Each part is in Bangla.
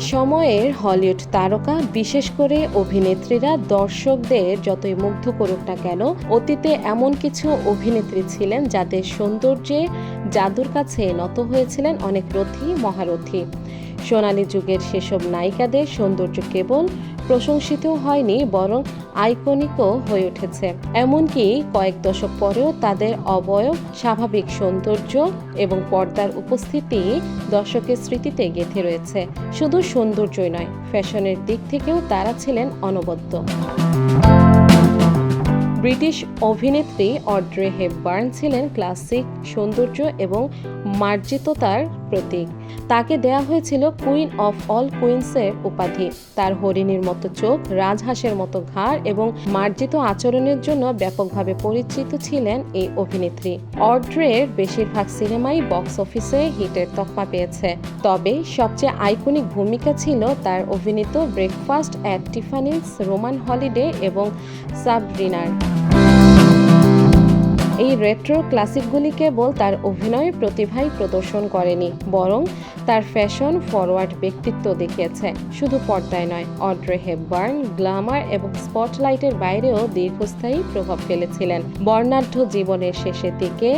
সময়ের হলিউড তারকা, বিশেষ করে অভিনেত্রীরা, দর্শকদের যতই মুগ্ধ করুক না কেন, অতীতে এমন কিছু অভিনেত্রী ছিলেন যাদের সৌন্দর্যে জাদুর কাছে নত হয়েছিলেন অনেক রথী, মহারথী। সোনালী যুগের সেসব নায়িকাদের সৌন্দর্য কেবল প্রশংসিত হয়নি, বরং আইকনিকও হয়ে উঠেছে। এমনকি কয়েক দশক পরেও তাদের অবয়ব, স্বাভাবিক সৌন্দর্য এবং পর্দার উপস্থিতি দর্শকের স্মৃতিতে গেঁথে রয়েছে। শুধু সৌন্দর্যই নয়, ফ্যাশনের দিক থেকেও তারা ছিলেন অনবদ্য। ব্রিটিশ অভিনেত্রী অড্রে হেপবার্ন ছিলেন ক্লাসিক সৌন্দর্য এবং মার্জিততার প্রতীক। তাকে দেয়া হয়েছিল কুইন অফ অল কুইন্সের উপাধি। তার হরিণীর মতো চোখ, রাজহাঁসের মতো ঘাড় এবং মার্জিত আচরণের জন্য ব্যাপকভাবে পরিচিত ছিলেন এই অভিনেত্রী। অড্রের বেশিরভাগ সিনেমাই বক্স অফিসে হিটের তকমা পেয়েছে। তবে সবচেয়ে আইকনিক ভূমিকা ছিল তার অভিনীত breakfast at Tiffany's Roman holiday এবং সাবরিনার এই রেট্রো ক্লাসিকগুলি কেবল তার অভিনয় প্রতিভাই প্রদর্শন করেনি, বরং তার ফ্যাশন ফরওয়ার্ড ব্যক্তিত্ব দেখিয়েছে। শুধু পর্দায় নয়, অড্রে হেপবার্ন, গ্ল্যামার এবং স্পটলাইটের বাইরেও দীর্ঘস্থায়ী প্রভাব ফেলেছিলেন। বর্ণাঢ্য জীবনের শেষের দিকে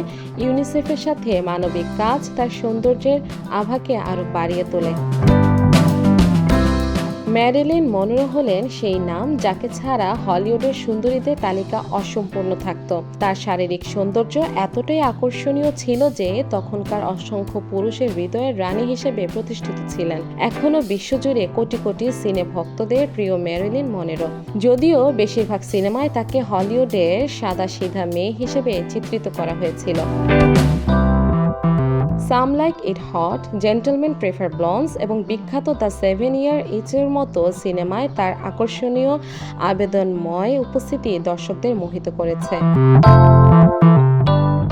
ইউনিসেফের সাথে মানবিক কাজ তার সৌন্দর্যের আভাকে আরও বাড়িয়ে তোলে। ম্যারিলিন মনোরো হলেন সেই নাম যাকে ছাড়া হলিউডের সুন্দরীদের তালিকা অসম্পূর্ণ থাকত। তার শারীরিক সৌন্দর্য এতটাই আকর্ষণীয় ছিল যে তখনকার অসংখ্য পুরুষের হৃদয়ের রানী হিসেবে প্রতিষ্ঠিত ছিলেন। এখনও বিশ্বজুড়ে কোটি কোটি সিনে ভক্তদের প্রিয় ম্যারিলিন মনেরো। যদিও বেশিরভাগ সিনেমায় তাকে হলিউডের সাদা সিধা মেয়ে হিসেবে চিত্রিত করা হয়েছিল। Some like it hot gentleman prefer blondes এবং বিখ্যাত দ্য সেভেন ইয়ার ইচের মতো সিনেমায় তার আকর্ষণীয় আবেদনময় উপস্থিতি দর্শকদের মোহিত করেছে।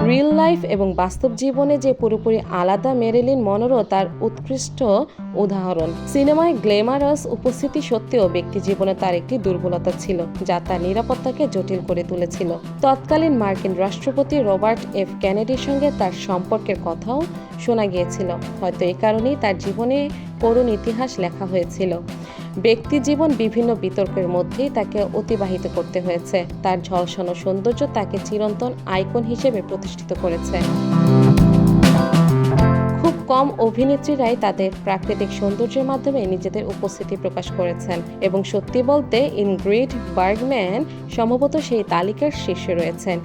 রিয়েল লাইফ এবং বাস্তব জীবনে যে পুরোপুরি আলাদা মেরেলিন মনোরো, তার উৎকৃষ্ট উদাহরণ। সিনেমায় গ্লেমারাস উপস্থিতি সত্ত্বেও ব্যক্তি জীবনে তার একটি দুর্বলতা ছিল, যা তার নিরাপত্তাকে জটিল করে তুলেছিল। তৎকালীন মার্কিন রাষ্ট্রপতি রবার্ট এফ ক্যানেডির সঙ্গে তার সম্পর্কের কথাও শোনা গিয়েছিল। হয়তো এই কারণেই তার জীবনে করুণ ইতিহাস লেখা হয়েছিল। ব্যক্তি জীবন বিভিন্ন বিতর্কের মধ্যেই তাকে অতিবাহিত করতে হয়েছে। তার ঝলসানো সৌন্দর্য তাকে চিরন্তন আইকন হিসেবে প্রতিষ্ঠিত করেছে। খুব কম অভিনেত্রীরাই তাদের প্রাকৃতিক সৌন্দর্যের মাধ্যমে নিজেদের উপস্থিতি প্রকাশ করেছেন এবং সত্যি বলতে ইনগ্রিড বার্গম্যান সম্ভবত সেই তালিকার শীর্ষে রয়েছেন।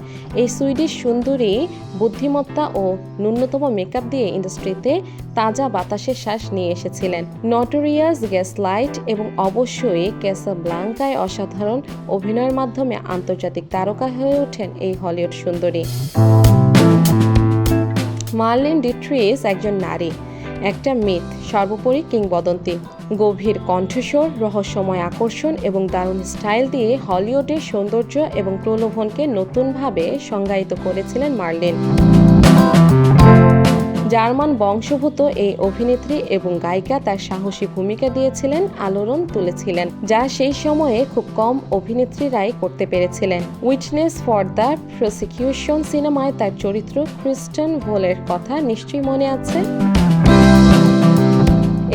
এই সুইডিশ সুন্দরী বুদ্ধিমত্তা ও ন্যূনতম মেকআপ দিয়ে ইন্ডাস্ট্রিতে তাজা বাতাসের শ্বাস নিয়ে এসেছিলেন। নটোরিয়াস গ্যাস লাইট এবং অবশ্যই ক্যাসা ব্লাঙ্কায় অসাধারণ অভিনয়ের মাধ্যমে আন্তর্জাতিক তারকা হয়ে ওঠেন এই হলিউড সুন্দরী। মার্লিন ডিট্রিস একজন নারী, একটা মিথ, সর্বোপরি কিংবদন্তি। গভীর কণ্ঠস্বর, রহস্যময় আকর্ষণ এবং দারুণ স্টাইল দিয়ে হলিউডের সৌন্দর্য এবং প্রলোভনকে নতুনভাবে সংজ্ঞায়িত করেছিলেন মার্লিন। জার্মান বংশভূত এই অভিনেত্রী এবং গায়িকা তার সাহসী ভূমিকা দিয়েছিলেন, আলোড়ন তুলেছিলেন, যা সেই সময়ে খুব কম অভিনেত্রীরাই করতে পেরেছিলেন। উইটনেস ফর দ্য প্রসিকিউশন সিনেমায় তার চরিত্র ক্রিস্টান ভোলের কথা নিশ্চয়ই মনে আছে?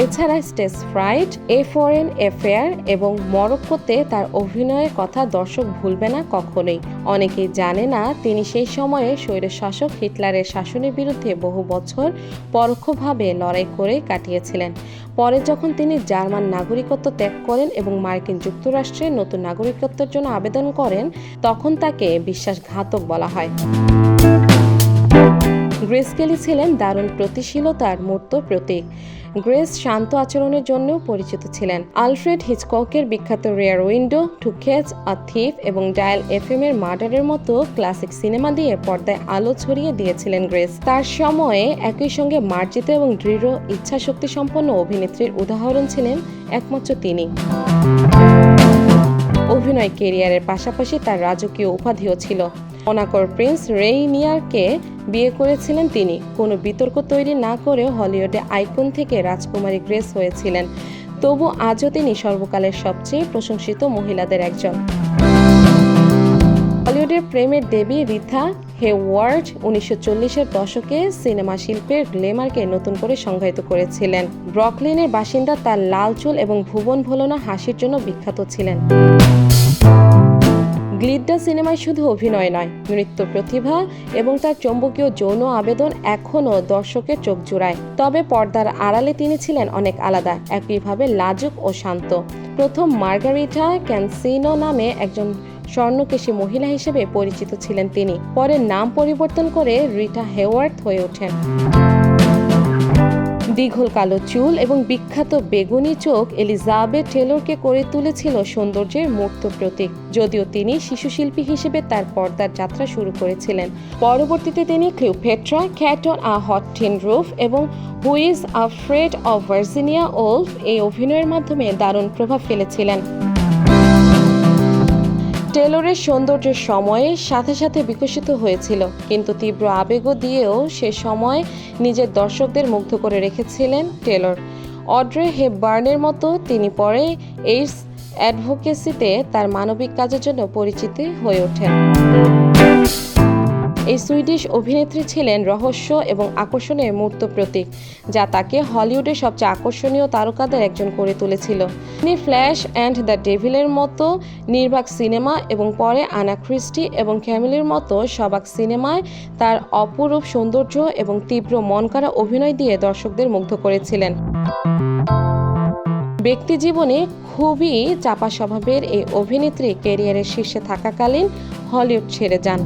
এছাড়া stage fright a foreign affair এবং মরক্কোতে তার অভিনয়ের কথা দর্শক ভুলবে না কখনোই। অনেকেই জানে না, তিনি সেই সময়ে স্বৈর শাসক হিটলারের শাসনের বিরুদ্ধে বহু বছর পরোক্ষভাবে লড়াই করে কাটিয়েছিলেন। পরে যখন তিনি জার্মান নাগরিকত্ব ত্যাগ করেন এবং মার্কিন যুক্তরাষ্ট্রে নতুন নাগরিকত্বের জন্য আবেদন করেন, তখন তাকে বিশ্বাসঘাতক বলা হয়। গ্রেস কেলি ছিলেন দারুণ প্রতিশীলতার মূর্ত প্রতীক। গ্রেস শান্ত আচরণের জন্যও পরিচিত ছিলেন। আলফ্রেড হিচককের বিখ্যাত rear window to catch a thief এবং ডায়াল এফএম এর মার্ডারের মতো ক্লাসিক সিনেমা দিয়ে পর্দায় আলো ছড়িয়ে দিয়েছিলেন গ্রেস। তার সময়ে একই সঙ্গে মার্জিত এবং দৃঢ় ইচ্ছাশক্তি সম্পন্ন অভিনেত্রীর উদাহরণ ছিলেন একমাত্র তিনি। অভিনয় কেরিয়ারের পাশাপাশি তার রাজকীয় উপাধিও ছিল। অনাকর প্রিন্স রেইনিয়ারকে বিয়ে করেছিলেন তিনি। কোনো বিতর্ক তৈরি না করেও হলিউডে আইকন থেকে রাজকুমারী গ্রেস হয়েছিলেন। তবু আজও তিনি সর্বকালের সবচেয়ে প্রশংসিত মহিলাদের একজন। হলিউডের প্রেমের দেবী রিথা হেওয়ার্ড উনিশশো চল্লিশের দশকে সিনেমা শিল্পের গ্লেমারকে নতুন করে সংজ্ঞায়িত করেছিলেন। ব্রকলিনের বাসিন্দা তার লাল চুল এবং ভুবন ভোলনা হাসির জন্য বিখ্যাত ছিলেন। গ্লিড্ডা সিনেমায় শুধু অভিনয় নয়, নৃত্য প্রতিভা এবং তার চৌম্বকীয় যৌন আবেদন এখনও দর্শকের চোখ জুড়ায়। তবে পর্দার আড়ালে তিনি ছিলেন অনেক আলাদা, একইভাবে লাজুক ও শান্ত। প্রথম মার্গারিটা ক্যানসিনো নামে একজন স্বর্ণকেশী মহিলা হিসেবে পরিচিত ছিলেন তিনি। পরে নাম পরিবর্তন করে রিটা হেওয়ার্থ হয়ে ওঠেন। দীঘল কালো চুল এবং বিখ্যাত বেগুনি চোখ এলিজাবেথ টেলরকে করে তুলেছিল সৌন্দর্যের মূর্ত প্রতীক। যদিও তিনি শিশুশিল্পী হিসেবে তার পর্দার যাত্রা শুরু করেছিলেন। পরবর্তীতে তিনি Cleopatra, cat on a hot tin roof এবং who's afraid of Virginia Woolf এই অভিনয়ের মাধ্যমে দারুণ প্রভাব ফেলেছিলেন। টেলরের সৌন্দর্যের সময়ে সাথে সাথে বিকশিত হয়েছিল, কিন্তু তীব্র আবেগও দিয়েও সে সময় নিজের দর্শকদের মুগ্ধ করে রেখেছিলেন টেলর। অড্রে হেপবার্নের মতো তিনি পরে এইডস অ্যাডভোকেসিতে তার মানবিক কাজের জন্য পরিচিতি হয়ে ওঠেন। এই সুইডিশ অভিনেত্রী ছিলেন রহস্য এবং আকর্ষণের মূর্ত প্রতীক, যা তাকে হলিউডের সবচেয়ে আকর্ষণীয় তারকাদের একজন করে তুলেছিল। তিনি ফ্ল্যাশ অ্যান্ড দ্য ডেভিলের মতো নির্বাক সিনেমা এবং পরে আনা ক্রিস্টি এবং ক্যামিলের মতো সবাক সিনেমায় তার অপরূপ সৌন্দর্য এবং তীব্র মনকাড়া অভিনয় দিয়ে দর্শকদের মুগ্ধ করেছিলেন। ব্যক্তি জীবনে খুবই চাপা স্বভাবের এই অভিনেত্রী ক্যারিয়ারের শীর্ষে থাকাকালীন হলিউড ছেড়ে যান।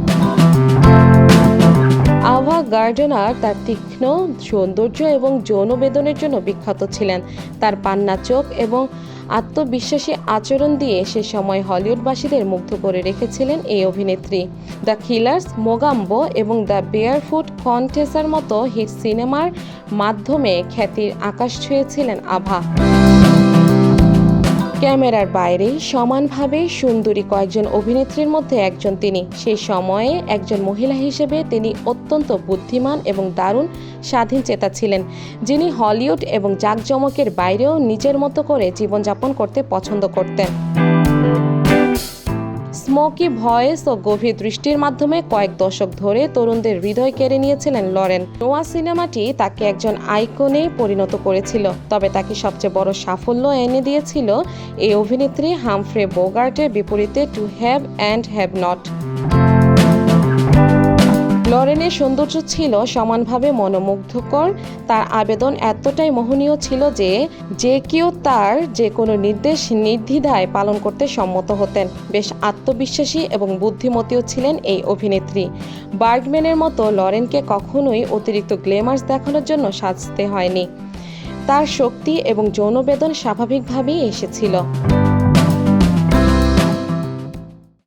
আভা গার্ডেনার তার তীক্ষ্ণ সৌন্দর্য এবং যৌন বেদনের জন্য বিখ্যাত ছিলেন। তার পান্না চোখ এবং আত্মবিশ্বাসী আচরণ দিয়ে সে সময় হলিউডবাসীদের মুগ্ধ করে রেখেছিলেন এই অভিনেত্রী। দ্য কিলার্স, মোগাম্বো এবং দ্য বেয়ারফুট কন্টেসার মতো হিট সিনেমার মাধ্যমে খ্যাতির আকাশ ছুঁয়েছিলেন আভা। ক্যামেরার বাইরে সমানভাবে সুন্দরী কয়েকজন অভিনেত্রীর মধ্যে একজন তিনি। সেই সময়ে একজন মহিলা হিসেবে তিনি অত্যন্ত বুদ্ধিমান এবং দারুণ স্বাধীন চেতা ছিলেন, যিনি হলিউড এবং জাঁকজমকের বাইরেও নিজের মতো করে জীবনযাপন করতে পছন্দ করতেন। স্মোকি ভয়েস ও গভীর দৃষ্টির মাধ্যমে কয়েক দশক ধরে তরুণদের হৃদয় কেড়ে নিয়েছিলেন লরেন। নোয়া সিনেমাটি তাকে একজন আইকনে পরিণত করেছিল, তবে তাকে সবচেয়ে বড় সাফল্য এনে দিয়েছিল এই অভিনেত্রী হামফ্রে বোগার্টের বিপরীতে to have and have not লরেনের সৌন্দর্য ছিল সমানভাবে মনোমুগ্ধকর। তার আবেদন এতটাই মোহনীয় ছিল যে যে কেউ তার যে কোনো নির্দেশ নির্দ্বিধায় পালন করতে সম্মত হতেন। বেশ আত্মবিশ্বাসী এবং বুদ্ধিমতীও ছিলেন এই অভিনেত্রী। বার্গম্যানের মতো লরেনকে কখনোই অতিরিক্ত গ্লেমার্স দেখানোর জন্য সাজতে হয়নি। তার শক্তি এবং যৌনবেদন স্বাভাবিকভাবেই এসেছিল।